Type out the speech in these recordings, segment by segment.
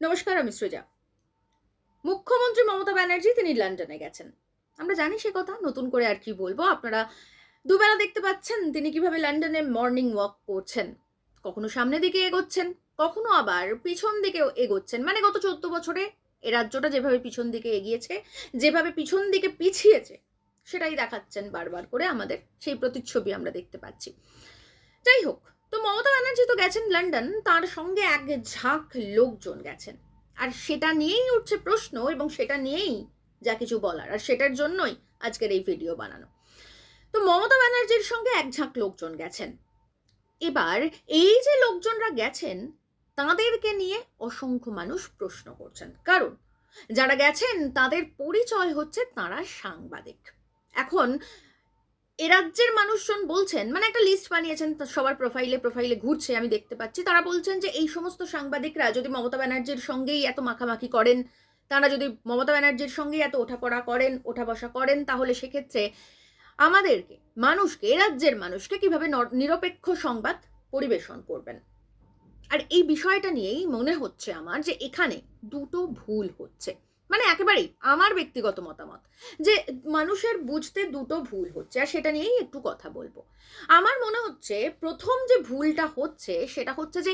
নমস্কার, আমি সৃজা। মুখ্যমন্ত্রী মমতা ব্যানার্জি তিনি লন্ডনে গেছেন। আমরা জানি সে কথা, নতুন করে আর কি বলব। আপনারা দুবেলা দেখতে পাচ্ছেন তিনি কীভাবে লন্ডনে মর্নিং ওয়াক করছেন। কখনো সামনের দিকে এগোচ্ছেন, কখনো আবার পিছন দিকে এগোচ্ছেন। মানে গত চোদ্দ বছরে এ রাজ্যটা যেভাবে পিছন দিকে এগিয়েছে, যেভাবে পিছন দিকে পিছিয়েছে, সেটাই দেখাচ্ছেন বারবার করে আমাদের সেই প্রতিচ্ছবি আমরা দেখতে পাচ্ছি। যাই হোক তো মমতা ব্যানার্জি তো গেছেন লন্ডন, তার সঙ্গে এক ঝাঁক লোকজন গেছেন। আর সেটা নিয়েই উঠছে প্রশ্ন এবং সেটা নিয়েই যা কিছু বলার, আর সেটার জন্যই আজকের এই ভিডিও বানানো। তো মমতা ব্যানার্জির সঙ্গে এক ঝাঁক লোকজন গেছেন। এবার এই যে লোকজনরা গেছেন, তাদেরকে নিয়ে অসংখ্য মানুষ প্রশ্ন করছেন। কারণ যারা গেছেন, তাদের পরিচয় হচ্ছে তারা সাংবাদিক। এখন এ রাজ্যের মানুষজন বলছেন মানে একটা লিস্ট বানিয়েছেন সবার প্রোফাইলে প্রোফাইলে ঘুরছে, আমি দেখতে পাচ্ছি। তারা বলছেন যে এই সমস্ত সাংবাদিকরা যদি মমতা ব্যানার্জির সঙ্গেই এত মাখামাখি করেন, তারা যদি মমতা ব্যানার্জির সঙ্গেই এত ওঠাপড়া করেন ওঠা বসা করেন, তাহলে সেক্ষেত্রে আমাদেরকে, মানুষকে রাজ্যের মানুষকে কীভাবে নর- নিরপেক্ষ সংবাদ পরিবেশন করবেন? আর এই বিষয়টা নিয়েই মনে হচ্ছে আমার যে এখানে দুটো ভুল হচ্ছে। মানে একেবারেই আমার ব্যক্তিগত মতামত যে মানুষের বুঝতে দুটো ভুল হচ্ছে, আর সেটা নিয়েই একটু কথা বলব। আমার মনে হচ্ছে প্রথম যে ভুলটা হচ্ছে সেটা হচ্ছে যে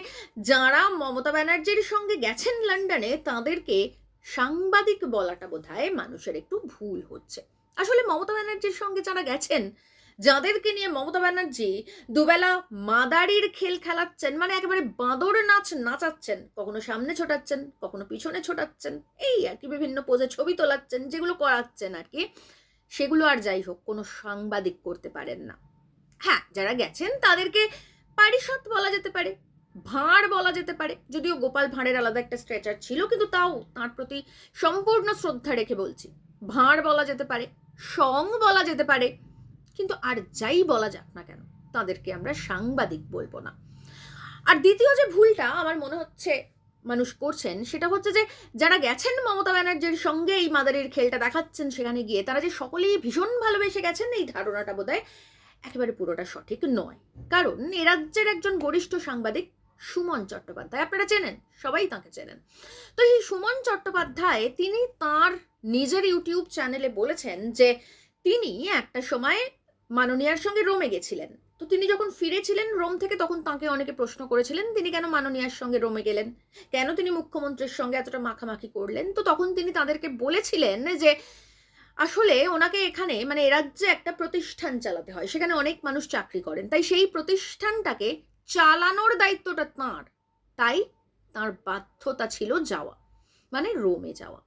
যারা মমতা ব্যানার্জির সঙ্গে গেছেন লন্ডনে, তাদেরকে সাংবাদিক বলাটা বোধহয় মানুষের একটু ভুল হচ্ছে। আসলে মমতা ব্যানার্জির সঙ্গে যারা গেছেন যাদেরকে নিয়ে মমতা ব্যানার্জি দুবেলা মাদারির খেল খেলাচ্ছেন মানে একেবারে বাঁদর নাচ নাচাচ্ছেন, কখনো সামনে ছোটাচ্ছেন, কখনো পিছনে ছোটাচ্ছেন, এই আর কি বিভিন্ন পোজে ছবি তোলাচ্ছেন, যেগুলো করাচ্ছেন আর কি, সেগুলো আর যাই হোক, কোনো সাংবাদিক করতে পারেন না। হ্যাঁ যারা গেছেন তাদেরকে পারিষদ বলা যেতে পারে, ভাঁড় বলা যেতে পারে, যদিও গোপাল ভাঁড়ের আলাদা একটা স্ট্রেচার ছিল, কিন্তু তাও তার প্রতি সম্পূর্ণ শ্রদ্ধা রেখে বলছি, ভাঁড় বলা যেতে পারে, সং বলা যেতে পারে কিন্তু আর যাই বলা যাক না কেন, তাদেরকে আমরা সাংবাদিক বলব না। আর দ্বিতীয় যে ভুলটা আমার মনে হচ্ছে মানুষ করছেন, সেটা হচ্ছে যে যারা গেছেন মমতা ব্যানার্জির সঙ্গে এই মাদারির খেলটা দেখাচ্ছেন সেখানে গিয়ে, তারা যে সকলেই ভীষণ ভালোবেসে গেছেন এই ধারণাটা বোধহয় একেবারে পুরোটা সঠিক নয়। কারণ এ রাজ্যের একজন গরিষ্ঠ সাংবাদিক সুমন চট্টোপাধ্যায়, আপনারা চেনেন, সবাই তাকে চেনেন। তো এই সুমন চট্টোপাধ্যায়, তিনি তার নিজের ইউটিউব চ্যানেলে বলেছেন যে তিনি একটা সময় মাননীয়ার সঙ্গে রোমে গেছিলেন। তো তিনি যখন ফিরেছিলেন রোম থেকে, তখন তাকে অনেকে প্রশ্ন করেছিলেন, তিনি কেন মাননীয়ার সঙ্গে রোমে গেলেন? কেন তিনি মুখ্যমন্ত্রীর সঙ্গে এতটা মাখামাখি করলেন? তো তখন তিনি তাদেরকে বলেছিলেন যে, আসলে ওনাকে এখানে মানে রাজ্যে একটা প্রতিষ্ঠান চালাতে হয়, সেখানে অনেক মানুষ চাকরি করেন। তাই সেই প্রতিষ্ঠানটাকে চালানোর দায়িত্বটা তাঁর। তাই তার বাধ্যতা ছিল যাওয়া মানে রোমে যাওয়া।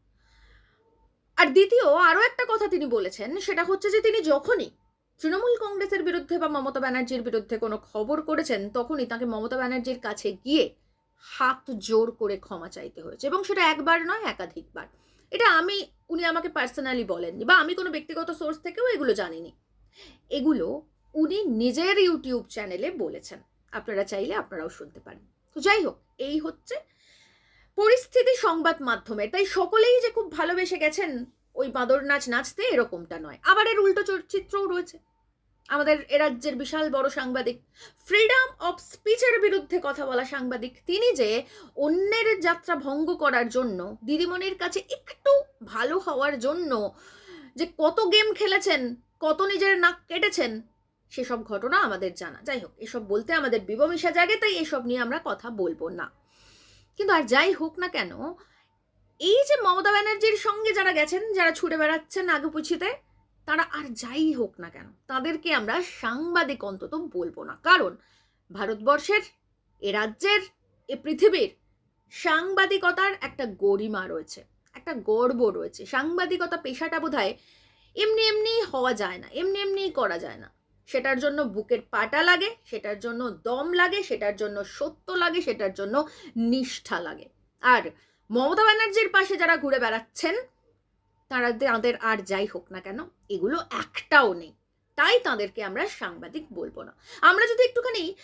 আর দ্বিতীয়, আরও একটা কথা তিনি বলেছেন, সেটা হচ্ছে যে তিনি যখনই তৃণমূল কংগ্রেসের বিরুদ্ধে বা মমতা ব্যানার্জির বিরুদ্ধে কোনো খবর করেছেন, তখনই তাকে মমতা ব্যানার্জির কাছে গিয়ে হাত জোর করে ক্ষমা চাইতে হয়েছে এবং সেটা একবার নয়, একাধিকবার। এটা আমি, উনি আমাকে পার্সোনালি বলেননি বা আমি কোনো ব্যক্তিগত সোর্স থেকেও এগুলো জানিনি। এগুলো উনি নিজের ইউটিউব চ্যানেলে বলেছেন। আপনারা চাইলে আপনারাও শুনতে পারেন। তো যাই হোক, এই হচ্ছে পরিস্থিতি সংবাদ মাধ্যমের তাই সকলেই যে খুব ভালোবেসে গেছেন ওই বাঁদর নাচ নাচতে এরকমটা নয়। আবার এর উল্টো চর- চিত্রও রয়েছে। আমাদের এ রাজ্যের বিশাল বড় সাংবাদিক ফ্রিডম অফ স্পিচের বিরুদ্ধে কথা বলা সাংবাদিক, তিনি যে অন্যের যাত্রা ভঙ্গ করার জন্য, দিদিমণির কাছে একটু ভালো হওয়ার জন্য যে কত গেম খেলেছেন, কত নিজের নাক কেটেছেন, সেসব ঘটনা আমাদের জানা। যাই হোক, এসব বলতে আমাদের বিবমিশা জাগে, তাই এসব নিয়ে আমরা কথা বলব না। কিন্তু আর যাই হোক না কেন এই যে মমতা ব্যানার্জির সঙ্গে যারা গেছেন, যারা ছুটে বেড়াচ্ছেন আগুপুছিতে তারা আর যাই হোক না কেন, তাদেরকে আমরা সাংবাদিক অন্তত বলব না। কারণ ভারতবর্ষের, এ রাজ্যের, এ পৃথিবীর সাংবাদিকতার একটা গরিমা রয়েছে, একটা গর্ব রয়েছে। সাংবাদিকতা পেশাটা বোধ এমনি এমনি হওয়া যায় না, এমনি এমনিই করা যায় না। সেটার জন্য বুকের পাটা লাগে, সেটার জন্য দম লাগে, সেটার জন্য সত্য লাগে, সেটার জন্য নিষ্ঠা লাগে। আর মমতা ব্যানার্জির পাশে যারা ঘুরে বেড়াচ্ছেন, তারা তাদের আর যাই হোক না কেন, এগুলো একটাও নেই। তাই তাদেরকে আমরা সাংবাদিক বলব না। আমরা যদি একটুখানি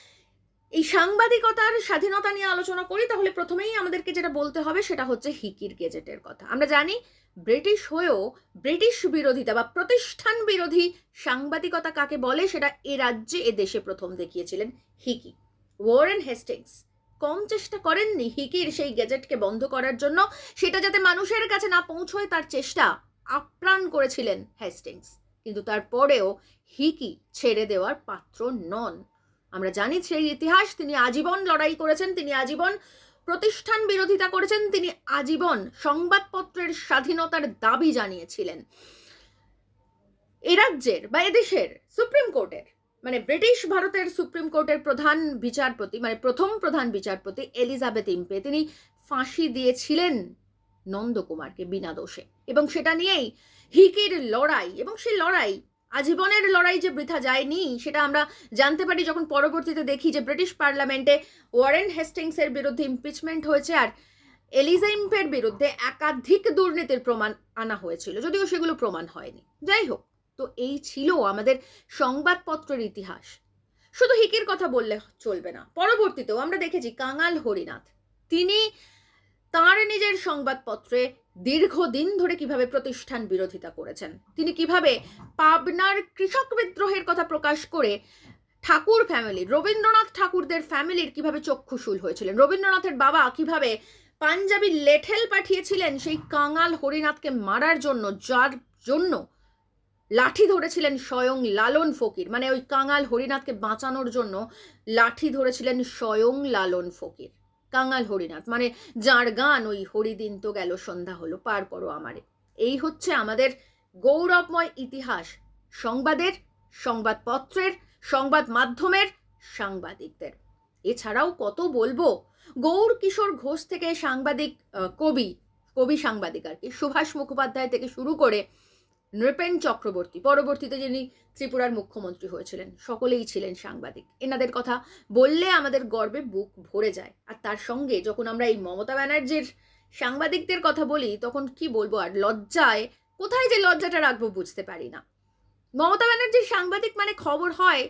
এই সাংবাদিকতার স্বাধীনতা নিয়ে আলোচনা করি, তাহলে প্রথমেই আমাদেরকে যেটা বলতে হবে, সেটা হচ্ছে হিকির গেজেটের কথা। আমরা জানি ব্রিটিশ হয়েও ব্রিটিশ বিরোধিতা বা প্রতিষ্ঠান বিরোধী সাংবাদিকতা কাকে বলে, সেটা এ রাজ্যে, এ দেশে প্রথম দেখিয়েছিলেন হিকি। Warren Hastings. কম চেষ্টা করেননি হিকির সেই গ্যাজেটকে বন্ধ করার জন্য। সেটা যাতে মানুষের কাছে না পৌঁছয়, তার চেষ্টা আপ্রাণ করেছিলেন হেস্টিংস। কিন্তু তারপরেও হিকি ছেড়ে দেওয়ার পাত্র নন। আমরা জানি সেই ইতিহাস, তিনি আজীবন লড়াই করেছেন, তিনি আজীবন প্রতিষ্ঠান বিরোধিতা করেছেন, তিনি আজীবন সংবাদপত্রের স্বাধীনতার দাবি জানিয়েছিলেন। এ রাজ্যের বা এদেশের সুপ্রিম কোর্টের মানে ব্রিটিশ ভারতের সুপ্রিম কোর্টের প্রধান বিচারপতি মানে প্রথম প্রধান বিচারপতি এলিজাবেথ ইম্পে, তিনি ফাঁসি দিয়েছিলেন নন্দকুমারকে বিনা দোষে। এবং সেটা নিয়েই হিকির লড়াই, এবং সেই লড়াই, আজীবনের লড়াই যে বৃথা যায়নি, সেটা আমরা জানতে পারি যখন পরবর্তীতে দেখি যে ব্রিটিশ পার্লামেন্টে ওয়ারেন হেস্টিংসের বিরুদ্ধে ইমপিচমেন্ট হয়েছে আর এলিজা ইম্পের বিরুদ্ধে একাধিক দুর্নীতির প্রমাণ আনা হয়েছিল, যদিও সেগুলো প্রমাণ হয়নি। যাই হোক তো এই ছিল আমাদের সংবাদপত্রের ইতিহাস। শুধু হিকের কথা বললে চলবে না। পরবর্তীতেও আমরা দেখেছি কাঙাল হরিনাথ। তিনি তার নিজের সংবাদপত্রে দীর্ঘদিন ধরে কীভাবে প্রতিষ্ঠান বিরোধিতা করেছেন, তিনি কীভাবে পাবনার কৃষক বিদ্রোহের কথা প্রকাশ করে ঠাকুর ফ্যামিলি রবীন্দ্রনাথ ঠাকুরদের ফ্যামিলির কীভাবে চক্ষুশূল হয়েছিলেন, রবীন্দ্রনাথের বাবা কীভাবে পাঞ্জাবি লেঠেল পাঠিয়েছিলেন সেই কাঙাল হরিনাথকে মারার জন্য, যার জন্য লাঠি ধরেছিলেন স্বয়ং লালন ফকির। মানে ওই কাঙাল হরিনাথকে বাঁচানোর জন্য লাঠি ধরেছিলেন স্বয়ং লালন ফকির। কাঙাল হরিনাথ। মানে যার গান ওই হরিদিন তো গেল, সন্ধ্যা হলো, পার করো আমারে। এই হচ্ছে আমাদের গৌরবময় ইতিহাস। সংবাদের, সংবাদপত্রের সংবাদ মাধ্যমের সাংবাদিকদের। এছাড়াও কত বলব, গৌর কিশোর ঘোষ থেকে সাংবাদিক কবি কবি সাংবাদিক আর কি, সুভাষ মুখোপাধ্যায় থেকে শুরু করে নৃপেন চক্রবর্তী, পরবর্তীতে যিনি ত্রিপুরার মুখ্যমন্ত্রী হয়েছিলেন, সকলেই ছিলেন সাংবাদিক। এনাদের কথা বললে আমাদের গর্বে বুক ভরে যায়। আর তার সঙ্গে যখন আমরা এই মমতা ব্যানার্জির সাংবাদিকদের কথা বলি, তখন কি বলব আর লজ্জায়, কোথায় যে লজ্জাটা রাখব বুঝতে পারি না। মমতা ব্যানার্জির সাংবাদিক মানে খবর হয়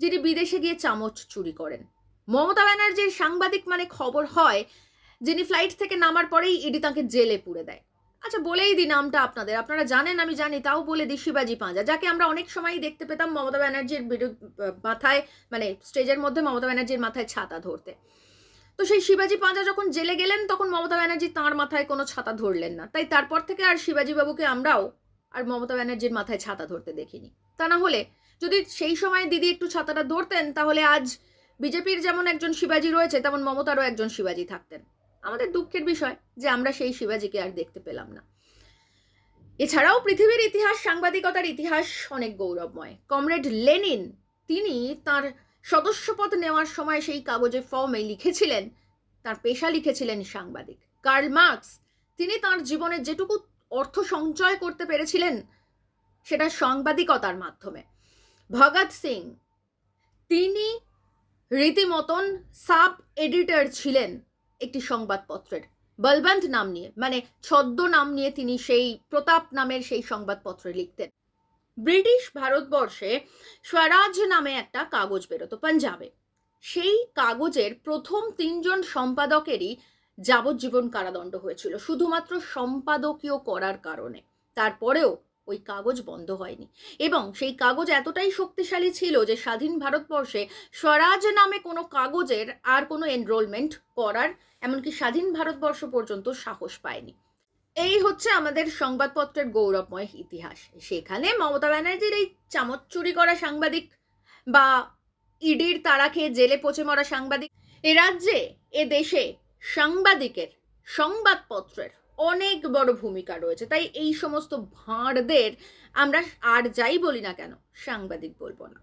যিনি বিদেশে গিয়ে চামচ চুরি করেন। মমতা ব্যানার্জির সাংবাদিক মানে খবর হয় যিনি ফ্লাইট থেকে নামার পরেই ইডি তাকে জেলে পুরে দেয়। আচ্ছা বলেই দিই নামটা আপনাদের। আপনারা জানেন, আমি জানি, তাও বলে দিই শিবাজি পাঁজা, যাকে আমরা অনেক সময়ই দেখতে পেতাম মমতা ব্যানার্জির মাথায় মানে স্টেজের মধ্যে মমতা ব্যানার্জির মাথায় ছাতা ধরতে। তো সেই শিবাজি পাঁজা যখন জেলে গেলেন, তখন মমতা ব্যানার্জি তাঁর মাথায় কোনো ছাতা ধরলেন না। তাই তারপর থেকে আর শিবাজি বাবুকে আমরাও আর মমতা ব্যানার্জির মাথায় ছাতা ধরতে দেখিনি। তা না হলে যদি সেই সময় দিদি একটু ছাতাটা ধরতেন, তাহলে আজ বিজেপির যেমন একজন শিবাজি রয়েছে, তেমন মমতারও একজন শিবাজি থাকতেন। আমাদের দুঃখের বিষয় যে আমরা সেই শিবাজিকে আর দেখতে পেলাম না। এছাড়াও পৃথিবীর ইতিহাস, সাংবাদিকতার ইতিহাস অনেক গৌরবময়। কমরেড লেনিন, তিনি তার সদস্যপদ নেওয়ার সময় সেই কাগজে ফর্মে লিখেছিলেন, তার পেশা লিখেছিলেন সাংবাদিক। কার্ল মার্কস, তিনি তার জীবনে যেটুকু অর্থ সঞ্চয় করতে পেরেছিলেন, সেটা সাংবাদিকতার মাধ্যমে। ভগৎ সিং, তিনি রীতিমতন সাব এডিটর ছিলেন। একটি সংবাদপত্রের। বলবন্ত নাম নিয়ে মানে ছদ্ম নাম নিয়ে তিনি সেই প্রতাপ নামের সেই সংবাদপত্রে লিখতেন। ব্রিটিশ ভারতবর্ষে স্বরাজ নামে একটা কাগজ বেরোতো, পাঞ্জাবে। সেই কাগজের প্রথম তিনজন সম্পাদকেরই যাবজ্জীবন কারাদণ্ড হয়েছিল, শুধুমাত্র সম্পাদকীয় করার কারণে। তারপরেও ওই কাগজ বন্ধ হয়নি। এবং সেই কাগজ এতটাই শক্তিশালী ছিল যে স্বাধীন ভারতবর্ষে স্বরাজ নামে কোনো কাগজের আর কোনো এনরোলমেন্ট করার, এমনকি স্বাধীন ভারতবর্ষ পর্যন্ত সাহস পায়নি। এই হচ্ছে আমাদের সংবাদপত্রের গৌরবময় ইতিহাস। সেখানে মমতা ব্যানার্জির এই চামচ চুরি করা সাংবাদিক বা ইডির তারা খেয়ে জেলে পচে মরা সাংবাদিক, এ রাজ্যে, এ দেশে সাংবাদিকের সংবাদপত্রের অনেক বড় ভূমিকা রয়েছে। তাই এই সমস্ত ভাঁড়দের আমরা আর যাই বলি না কেন, সাংবাদিক বলব না।